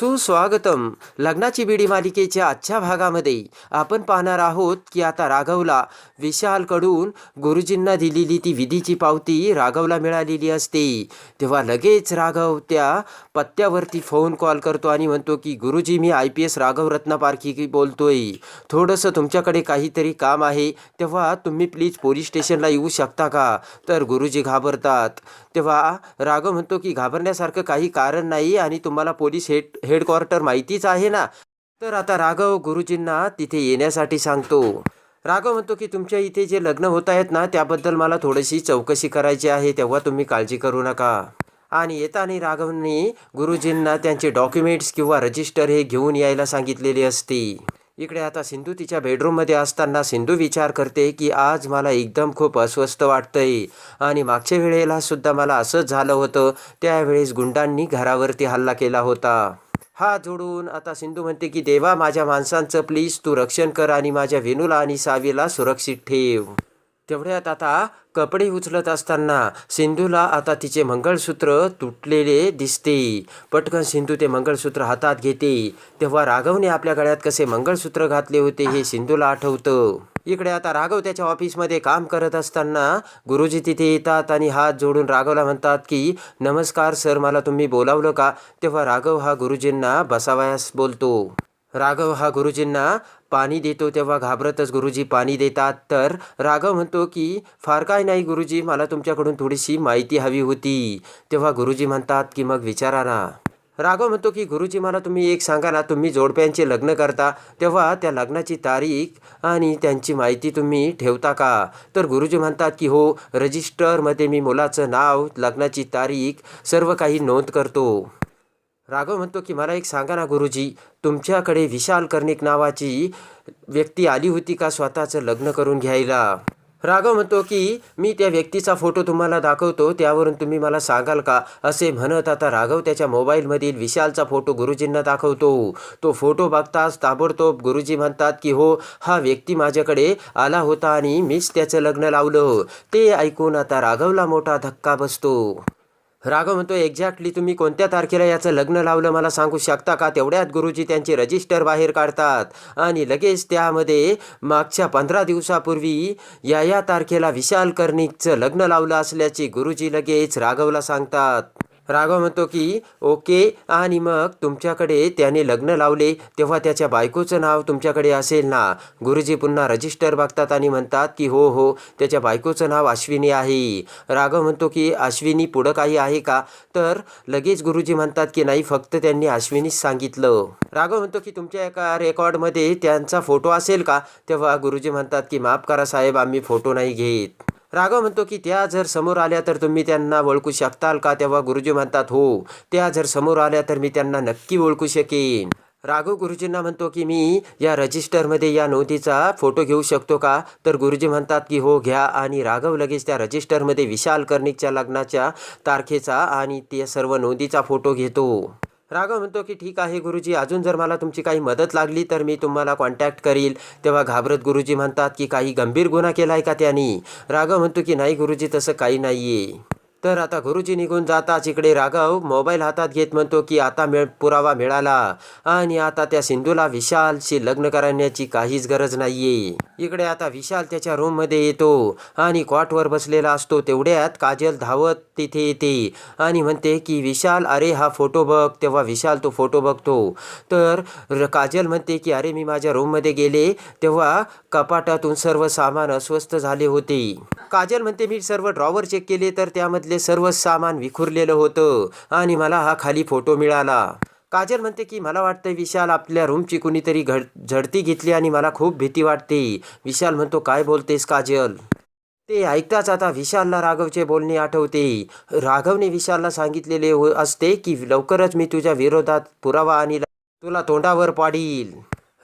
सुस्वागतम लग्नाची बिडी मालिकेच्या आजच्या भागामध्ये आपण पाहणार आहोत की आता राघवला विशालकडून गुरुजींना दिलेली ती विधीची पावती राघवला मिळालेली असते. तेव्हा लगेच राघव त्या पत्त्यावरती फोन कॉल करतो आणि म्हणतो की गुरुजी मी I P S Raghav Ratnaparkhi बोलतोय. थोडंसं तुमच्याकडे काहीतरी काम आहे. तेव्हा तुम्ही प्लीज पोलीस स्टेशनला येऊ शकता का? तर गुरुजी घाबरतात. तेव्हा राघव म्हणतो की घाबरण्यासारखं काही कारण नाही आणि तुम्हाला पोलीस हेड हेडक्वार्टर माहितीच आहे ना? तर आता राघव गुरुजींना तिथे येण्यासाठी सांगतो. राघव म्हणतो की तुमच्या इथे जे लग्न होत आहेत ना त्याबद्दल मला थोडीशी चौकशी करायची आहे तेव्हा तुम्ही काळजी करू नका. आणि येताना राघवनी गुरुजींना त्यांचे डॉक्युमेंट्स किंवा रजिस्टर हे घेऊन यायला सांगितलेले असते. इकडे आता सिंधू तिच्या बेडरूममध्ये असताना सिंधू विचार करते की आज मला एकदम खूप अस्वस्थ वाटतंय. आणि मागच्या वेळेला सुद्धा मला असंच झालं होतं त्यावेळेस गुंडांनी घरावरती हल्ला केला होता. हात जोडून आता सिंधू म्हणते की देवा माझ्या माणसांचं प्लीज तू रक्षण कर आणि माझ्या वेणूला आणि सावीला सुरक्षित ठेव. तेवढ्यात आता कपडे उचलत असताना सिंधूला आता तिचे मंगळसूत्र तुटलेले दिसते. पटकन सिंधू ते मंगळसूत्र हातात घेते. तेव्हा राघवने आपल्या गळ्यात कसे मंगळसूत्र घातले होते हे सिंधूला आठवतं. इकडे आता राघव त्याच्या ऑफिसमध्ये काम करत असताना गुरुजी तिथे येतात आणि हात जोडून राघवला म्हणतात की नमस्कार सर मला तुम्ही बोलावलं का? तेव्हा राघव हा गुरुजींना बसावयास बोलतो. राघव हा गुरुजींना पाणी देतो तेव्हा घाबरतच गुरुजी पाणी देतात. तर राघव म्हणतो की फार काय नाही गुरुजी मला तुमच्याकडून थोडीशी माहिती हवी होती. तेव्हा गुरुजी म्हणतात की मग विचारा ना. राघव म्हणतो की गुरुजी मला तुम्ही एक सांगा ना तुम्ही जोडप्यांचे लग्न करता तेव्हा त्या लग्नाची तारीख आणि त्यांची माहिती तुम्ही ठेवता का? तर गुरुजी म्हणतात की हो रजिस्टरमध्ये मी मुलाचं नाव लग्नाची तारीख सर्व काही नोंद करतो. राघव म्हणतो की मला एक सांगा ना गुरुजी तुमच्याकडे विशाल कर्णिक नावाची व्यक्ती आली होती का स्वतःचं लग्न करून घ्यायला? राघव म्हणतो की मी त्या व्यक्तीचा फोटो तुम्हाला दाखवतो त्यावरून तुम्ही मला सांगाल का? असे म्हणत आता राघव त्याच्या मोबाईलमधील विशालचा फोटो गुरुजींना दाखवतो. तो फोटो बघताच ताबडतोब गुरुजी म्हणतात की हो हा व्यक्ती माझ्याकडे आला होता आणि मीच त्याचं लग्न लावलं. ते ऐकून आता राघवला मोठा धक्का बसतो. राघव म्हणतो एक्झॅक्टली तुम्ही कोणत्या तारखेला याचं लग्न लावलं मला सांगू शकता का? तेवढ्यात गुरुजी त्यांचे रजिस्टर बाहेर काढतात. आणि लगेच त्यामध्ये मागच्या पंधरा दिवसापूर्वी या या तारखेला विशाल कर्णिकचं लग्न लावलं असल्याचे गुरुजी लगेच राघवला सांगतात. राघव म्हणतो की ओके आणि मग तुमच्याकडे त्याने लग्न लावले तेव्हा त्याच्या बायकोचं नाव तुमच्याकडे असेल ना? गुरुजी पुन्हा रजिस्टर बघतात आणि म्हणतात की हो हो त्याच्या बायकोचं नाव अश्विनी आहे. राघव म्हणतो की अश्विनी पुढं काही आहे का? तर लगेच गुरुजी म्हणतात की नाही फक्त त्यांनी अश्विनीच सांगितलं. राघव म्हणतो की तुमच्या एका रेकॉर्डमध्ये त्यांचा फोटो असेल का? तेव्हा गुरुजी म्हणतात की माफ करा साहेब आम्ही फोटो नाही घेत. राघव म्हणतो की त्या जर समोर आल्या तर तुम्ही त्यांना ओळखू शकताल का? तेव्हा गुरुजी म्हणतात हो त्या जर समोर आल्या तर मी त्यांना नक्की ओळखू शकेन. राघव गुरुजींना म्हणतो की मी या रजिस्टरमध्ये या नोंदीचा फोटो घेऊ शकतो का? तर गुरुजी म्हणतात की हो घ्या. आणि राघव लगेच त्या रजिस्टरमध्ये विशाल कर्णिकच्या लग्नाच्या तारखेचा आणि त्या सर्व नोंदीचा फोटो घेतो. राघव म्हणतो की ठीक आहे गुरुजी अजून जर मला तुमची काही मदत लागली तर मी तुम्हाला कॉन्टॅक्ट करील. तेव्हा घाबरत गुरुजी म्हणतात की काही गंभीर गुन्हा केला आहे का त्यांनी? राघव म्हणतो की नाही गुरुजी तसं काही नाही आहे तर आता गुरुजी निघून जाताच इकडे राघव मोबाईल हातात घेत म्हणतो की आता मिळ पुरावा मिळाला आणि आता त्या सिंधूला विशालशी लग्न करण्याची काहीच गरज नाही आहे इकडे आता विशाल त्याच्या रूममध्ये येतो. आणि कॉटवर बसलेला असतो. तेवढ्यात काजल धावत तिथे येते. आणि म्हणते की विशाल अरे हा फोटो बघ. तेव्हा विशाल तो फोटो बघतो. तर र- काजल म्हणते की अरे मी माझ्या रूममध्ये गेले. तेव्हा कपाटातून सर्व सामान अस्वस्थ झाले होते. काजल म्हणते मी सर्व ड्रॉवर चेक केले तर त्यामधले सर्व सामान विखुरलेलं होतं. आणि मला हा खाली फोटो मिळाला. काजल म्हणते की मला वाटतं विशाल आपल्या रूमची कुणीतरी घड झडती घेतली आणि मला खूप भीती वाटते. विशाल म्हणतो काय बोलतेस काजल? ते ऐकताच आता विशालला राघवचे बोलणे आठवते. राघवने विशालला सांगितलेले हो- असते की लवकरच मी तुझ्या विरोधात पुरावा आणि तुला तोंडावर पाडील.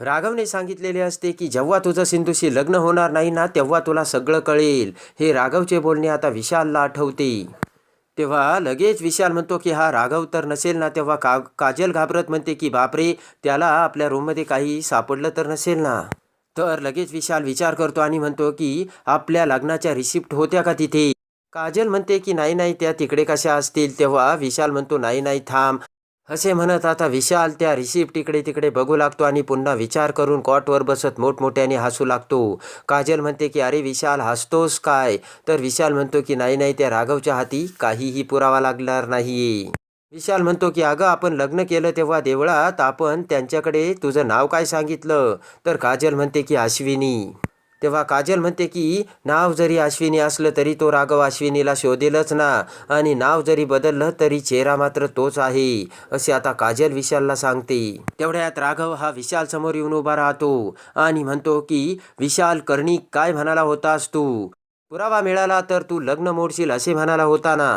राघवने सांगितलेले असते की जेव्हा तुझं सिंधूशी लग्न होणार नाही ना तेव्हा तुला सगळं कळेल. हे राघवचे बोलणे आता विशालला आठवते. तेव्हा लगेच विशाल म्हणतो की हा राघव तर नसेल ना. तेव्हा का काजल घाबरत म्हणते की बापरे त्याला आपल्या रूममध्ये काही सापडलं तर नसेल ना? तर लगेच विशाल विचार करतो आणि म्हणतो की आपल्या लग्नाच्या रिसिप्ट होत्या का तिथे? काजल म्हणते की नाही नाही त्या तिकडे कशा असतील? तेव्हा विशाल म्हणतो नाही नाही थांब. असे म्हणत आता विशाल त्या रिसिप्ट इकडे तिकडे बघू लागतो आणि पुन्हा विचार करून कॉटवर बसत मोठमोठ्याने हसू लागतो. काजल म्हणते की अरे विशाल हसतोस काय? तर विशाल म्हणतो की नाही नाही त्या राघवच्या हाती काहीही पुरावा लागणार नाही. विशाल म्हणतो की अगं आपण लग्न केलं तेव्हा देवळात आपण त्यांच्याकडे तुझं नाव काय सांगितलं? तर काजल म्हणते की अश्विनी. तेव्हा काजल म्हणते की नाव जरी अश्विनी असलं तरी तो राघव अश्विनीला शोधेलच ना. आणि नाव जरी बदललं तरी चेहरा मात्र तोच आहे असे आता काजल विशालला सांगते. तेवढ्यात राघव हा विशाल समोर येऊन उभा राहतो आणि म्हणतो की विशाल कर्णिक काय म्हणाला होतास तू? पुरावा मिळाला तर तू लग्न मोडशील असे म्हणाला होता ना.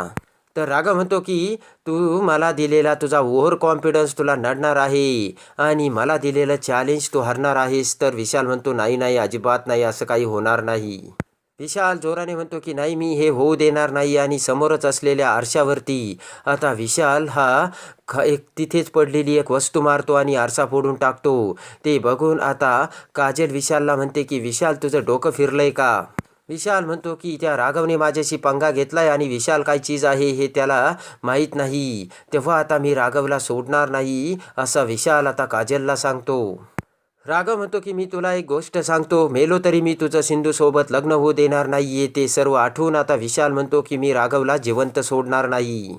तर राघव म्हणतो की तू मला दिलेला तुझा ओव्हर कॉन्फिडन्स तुला नडणार आहे आणि मला दिलेलं चॅलेंज तू हरणार आहेस. तर विशाल म्हणतो नाही नाही अजिबात नाही असं काही होणार नाही. विशाल जोराने म्हणतो की नाही मी हे होऊ देणार नाही आणि समोरच असलेल्या आरशावरती. आता विशाल हा ख एक तिथेच पडलेली एक वस्तू मारतो आणि आरसा फोडून टाकतो. ते बघून आता काजल विशालला म्हणते की विशाल तुझं डोकं फिरलंय का? विशाल म्हणतो की त्या राघवने माझ्याशी पंगा घेतलाय आणि विशाल काय चीज आहे हे त्याला माहीत नाही. तेव्हा आता मी राघवला सोडणार नाही असा विशाल आता काजलला सांगतो. राघव म्हणतो की मी तुला एक गोष्ट सांगतो. मेलो तरी मी तुझं सिंधूसोबत लग्न होऊ देणार नाहीये. ते सर्व आठवून आता विशाल म्हणतो की मी राघवला जिवंत सोडणार नाही.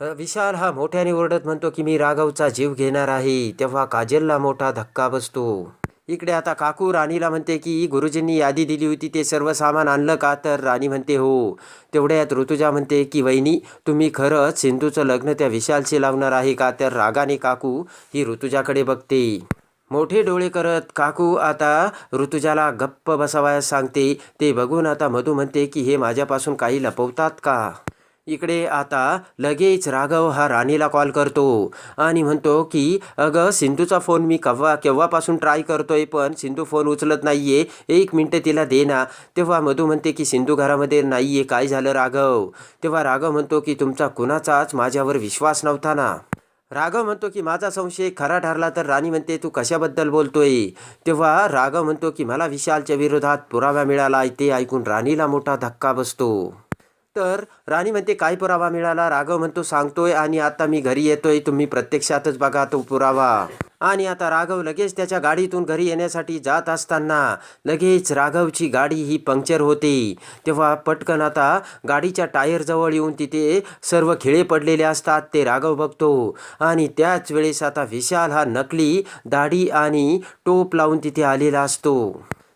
विशाल हा मोठ्याने ओरडत म्हणतो की मी राघवचा जीव घेणार आहे. तेव्हा काजलला मोठा धक्का बसतो. इकडे आता काकू राणीला म्हणते की गुरुजींनी यादी दिली होती ते सर्व सामान आणलं का? तर राणी म्हणते हो. तेवढ्यात ऋतुजा म्हणते की वहिनी तुम्ही खरंच सिंधूचं लग्न त्या विशालशी लावणार आहे का? तर रागाने काकू ही ऋतुजाकडे बघते. मोठे डोळे करत काकू आता ऋतुजाला गप्प बसावयास सांगते. ते बघून आता मधू म्हणते की हे माझ्यापासून काही लपवतात का? इकडे आता लगेच राघव हा राणीला कॉल करतो आणि म्हणतो की अगं सिंधूचा फोन मी केव्हा केव्हापासून ट्राय करतोय पण सिंधू फोन उचलत नाही आहे एक मिनटं तिला दे ना. तेव्हा मधू म्हणते की सिंधू घरामध्ये नाही आहे काय झालं राघव? तेव्हा राघव म्हणतो की तुमचा कुणाचाच माझ्यावर विश्वास नव्हता ना. राघव म्हणतो की माझा संशय खरा ठरला तर राणी म्हणते तू कशाबद्दल बोलतोय? तेव्हा राघव म्हणतो की मला विशालच्या विरोधात पुरावा मिळाला. ते ऐकून राणीला मोठा धक्का बसतो. तर राणी म्हणते काय पुरावा मिळाला? राघव म्हणतो सांगतोय आणि आता मी घरी येतोय तुम्ही प्रत्यक्षातच बघा तो पुरावा. आणि आता राघव लगेच त्याच्या गाडीतून घरी येण्यासाठी जात असताना लगेच राघवची गाडी ही पंक्चर होते. तेव्हा पटकन आता गाडीच्या टायरजवळ येऊन तिथे सर्व खिळे पडलेले असतात ते राघव बघतो. आणि त्याच वेळेस आता विशाल हा नकली दाढी आणि टोप लावून तिथे आलेला असतो.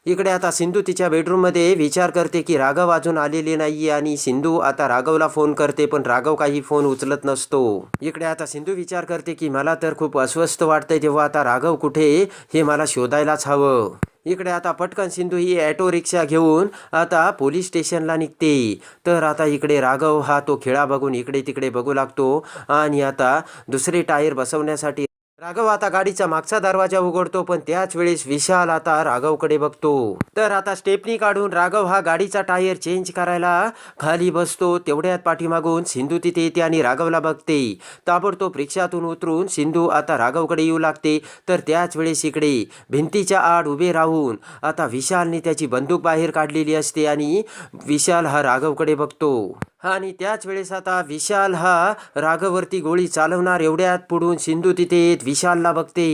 इकडे आता सिंधू तिच्या बेडरूममध्ये विचार करते की राघव अजून आलेले नाही आणि सिंधू आता राघवला फोन करते पण राघव काही फोन उचलत नसतो. इकडे आता सिंधू विचार करते की मला तर खूप अस्वस्थ वाटतंय तेव्हा आता राघव कुठे हे मला शोधायलाच हवं. इकडे आता पटकन सिंधू ही ॲटो रिक्षा घेऊन आता पोलीस स्टेशनला निघते. तर आता इकडे राघव हा तो खेळा बघून इकडे तिकडे बघू लागतो आणि आता दुसरे टायर बसवण्यासाठी राघव आता गाडीचा मागचा दरवाजा उघडतो पण त्याच वेळेस विशाल आता राघवकडे बघतो. तर आता स्टेपनी काढून राघव हा गाडीचा टायर चेंज करायला खाली बसतो. तेवढ्यात पाठीमागून सिंधू तिथे येते आणि राघवला बघते. ताबडतोब रिक्षातून उतरून सिंधू आता राघवकडे येऊ लागते. तर त्याच वेळेस इकडे भिंतीच्या आड उभे राहून आता विशालने त्याची बंदूक बाहेर काढलेली असते आणि विशाल हा राघवकडे बघतो. आणि त्याच वेळेस आता विशाल हा राघववरती गोळी चालवणार. एवढ्यात पुढून सिंधू तिथे येत विशालला बघते.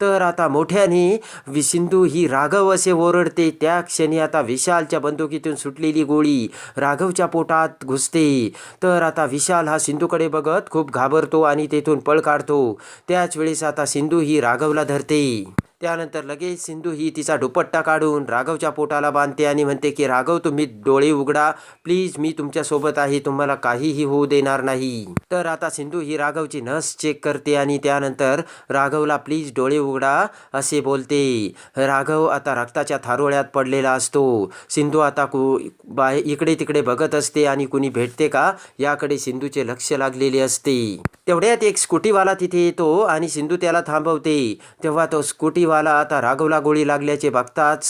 तर आता मोठ्याने वि सिंधू ही राघव असे ओरडते. त्या क्षणी आता विशालच्या बंदुकीतून सुटलेली गोळी राघवच्या पोटात घुसते. तर आता विशाल हा सिंधूकडे बघत खूप घाबरतो आणि तेथून पळ काढतो. त्याच वेळेस आता सिंधू ही राघवला धरते. त्यानंतर लगेच सिंधू ही तिचा दुपट्टा काढून राघवच्या पोटाला बांधते आणि म्हणते की राघव तुम्ही डोळे उघडा. प्लीज मी तुमच्यासोबत आहे. तुम्हाला काहीही होऊ देणार नाही. तर आता सिंधू ही राघवची नस चेक करते आणि त्यानंतर राघवला प्लीज डोळे उघडा असे बोलते. राघव आता रक्ताच्या थारोळ्यात पडलेला असतो. सिंधू आता कु बाय इकडे तिकडे बघत असते आणि कुणी भेटते का याकडे सिंधूचे लक्ष लागलेले असते. तेवढ्यात एक स्कूटीवाला तिथे येतो आणि सिंधू त्याला थांबवते. तेव्हा तो स्कूटी स्कूटीवाला आता राघवला गोळी लागल्याचे बघताच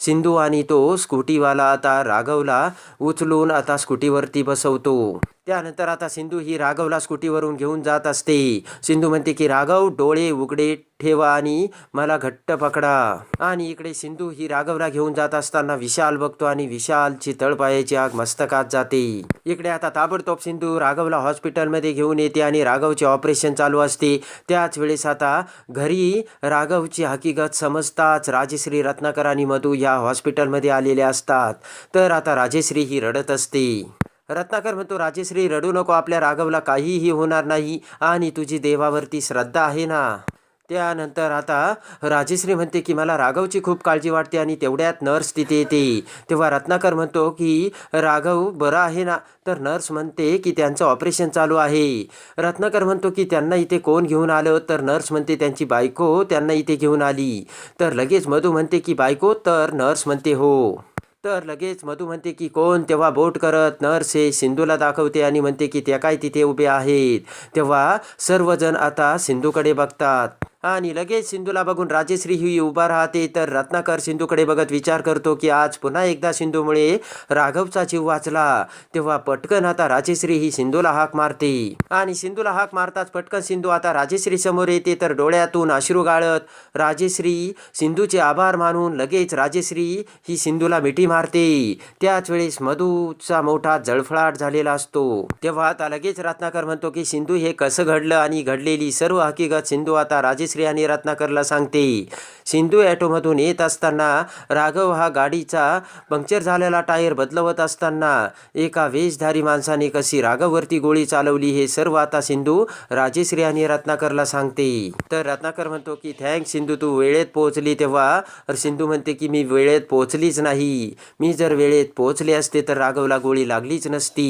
सिंधू आणि तो स्कूटीवाला आता राघवला उचलून आता स्कूटीवरती बसवतो. त्यानंतर आता सिंधू ही राघवला स्कूटीवरून घेऊन जात असते. सिंधू म्हणते की राघव डोळे उघडे ठेवा आणि मला घट्ट पकडा. आणि इकडे सिंधू ही राघवला घेऊन जात असताना विशाल बघतो आणि विशालची तळपायाची आग मस्तकात जाते. इकडे आता ताबडतोब सिंधू राघवला हॉस्पिटलमध्ये घेऊन येते आणि राघवचे ऑपरेशन चालू असते. त्याच वेळेस आता घरी राघवची हाकी हकीकत समजताच राजश्री रत्नाकर आणि मधू या हॉस्पिटलमध्ये आलेले असतात. तर आता राजेश्री ही रडत असते. रत्नाकर म्हणतो राजेश्री रडू नको आपल्या राघवला काहीही होणार नाही आणि तुझी देवावरती श्रद्धा आहे ना? त्यानंतर आता राजेश्री म्हणते की मला राघवची खूप काळजी वाटते आणि तेवढ्यात नर्स तिथे येते. तेव्हा रत्नाकर म्हणतो की राघव बरा आहे ना? तर नर्स म्हणते की त्यांचं ऑपरेशन चालू आहे. रत्नाकर म्हणतो की त्यांना इथे कोण घेऊन आलं? तर नर्स म्हणते त्यांची बायको त्यांना इथे घेऊन आली. तर लगेच मधू म्हणते की बायको? तर नर्स म्हणते हो. तर लगेच मधू म्हणते की कोण तेव्हा बोट करत? नर्स हे सिंधूला दाखवते आणि म्हणते की त्या काय तिथे उभे आहेत? तेव्हा सर्वजण आता सिंधूकडे बघतात. आणि लगेच सिंधूला बघून राजेश्री ही उभा राहते. तर रत्नाकर सिंधूकडे बघत विचार करतो की आज पुन्हा एकदा सिंधूमुळे राघवचा जीव वाचला. तेव्हा पटकन आता राजेश्री ही सिंधूला हाक मारते. आणि सिंधूला हाक मारताच पटकन सिंधू आता राजेश्री समोर येते. तर डोळ्यातून अश्रू गाळत राजेश्री सिंधूचे आभार मानून लगेच राजेश्री ही सिंधूला मिठी मारते. त्याच वेळेस मधूचा मोठा जळफळाट झालेला असतो. तेव्हा आता लगेच रत्नाकर म्हणतो की सिंधू हे कसं घडलं? आणि घडलेली सर्व हकीकत सिंधू आता राजश्री आणि रत्नाकरला सांगते. सिंधू ॲटोमधून येत असताना राघव हा गाडीचा पंक्चर झालेला टायर बदलवत असताना एका वेशधारी माणसाने कशी राघववरती गोळी चालवली हे सर्व आता सिंधू राजश्री आणि रत्नाकरला सांगते. तर रत्नाकर म्हणतो की थँक सिंधू तू वेळेत पोहोचली तेव्हा. सिंधू म्हणते की मी वेळेत पोहोचलीच नाही. मी जर वेळेत पोहोचले असते तर राघवला गोळी लागलीच नसती.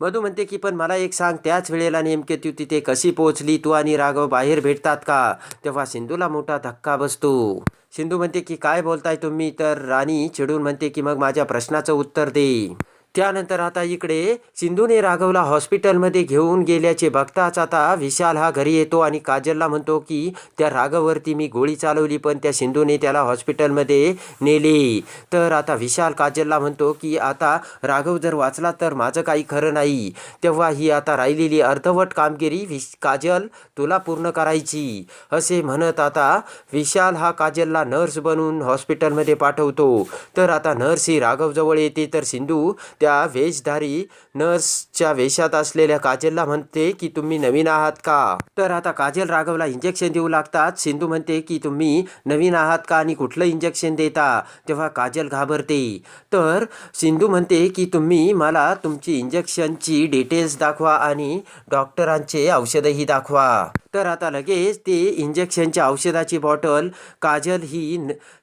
मधू म्हणते की पण मला एक सांग त्याच वेळेला नेमके तू तिथे कशी पोहोचली? तू आणि राघव बाहेर भेटतात का? तेव्हा सिंधूला मोठा धक्का बसतो. सिंधू म्हणते की काय बोलताय तुम्ही? तर राणी चिडून म्हणते की मग माझ्या प्रश्नाचं उत्तर दे. त्यानंतर आता इकडे सिंधूने राघवला हॉस्पिटलमध्ये घेऊन गेल्याचे बघताच आता विशाल हा घरी येतो आणि काजलला म्हणतो की त्या राघववरती मी गोळी चालवली पण त्या सिंधूने त्याला हॉस्पिटलमध्ये नेले. तर आता विशाल काजलला म्हणतो की आता राघव जर वाचला तर माझं काही खरं नाही. तेव्हा ही आता राहिलेली अर्धवट कामगिरी विश काजल तुला पूर्ण करायची. असे म्हणत आता विशाल हा काजलला नर्स बनवून हॉस्पिटलमध्ये पाठवतो. तर आता नर्स ही राघवजवळ येते तर सिंधू त्या वेशधारी नर्सच्या वेशात असलेल्या काजलला म्हणते की तुम्ही नवीन आहात का? तर आता काजल राघवला इंजेक्शन देऊ लागतात. सिंधू म्हणते की तुम्ही नवीन आहात का आणि कुठलं इंजेक्शन देता? तेव्हा काजल घाबरते. तर सिंधू म्हणते की तुम्ही मला तुमची इंजेक्शनची डिटेल्स दाखवा आणि डॉक्टरांचे औषधही दाखवा. तर आता लगेच ते इंजेक्शनच्या औषधाची बॉटल काजल ही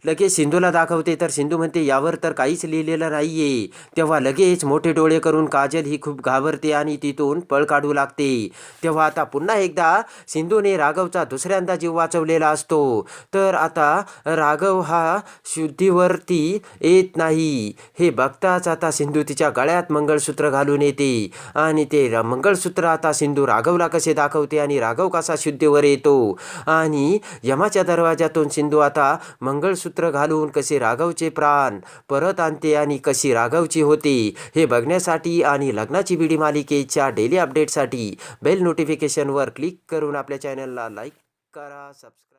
लगेच सिंधूला दाखवते. तर सिंधू म्हणते यावर तर काहीच लिहिलेलं नाहीये. तेव्हा लगेच मोठे डोळे करून काजल ही खूप घाबरते आणि तिथून पळ काढू लागते. तेव्हा आता पुन्हा एकदा सिंधूने राघवचा दुसऱ्यांदा जीव वाचवलेला असतो. तर आता राघव हा शुद्धीवरती येत नाही. हे बघताच आता सिंधू तिच्या गळ्यात मंगळसूत्र घालून येते. आणि ते मंगळसूत्र आता सिंधू राघवला कसे दाखवते आणि राघव कसा शुद्धीवर येतो. आणि यमाच्या दरवाजातून सिंधू आता मंगळसूत्र घालून कसे राघवचे प्राण परत आणते आणि कशी राघवची होते हे बघण्यासाठी आणि लग्नाची बिडी मालिकेच्या डेली अपडेटसाठी बेल नोटिफिकेशनवर क्लिक करून आपल्या चॅनलला लाईक करा सबस्क्राईब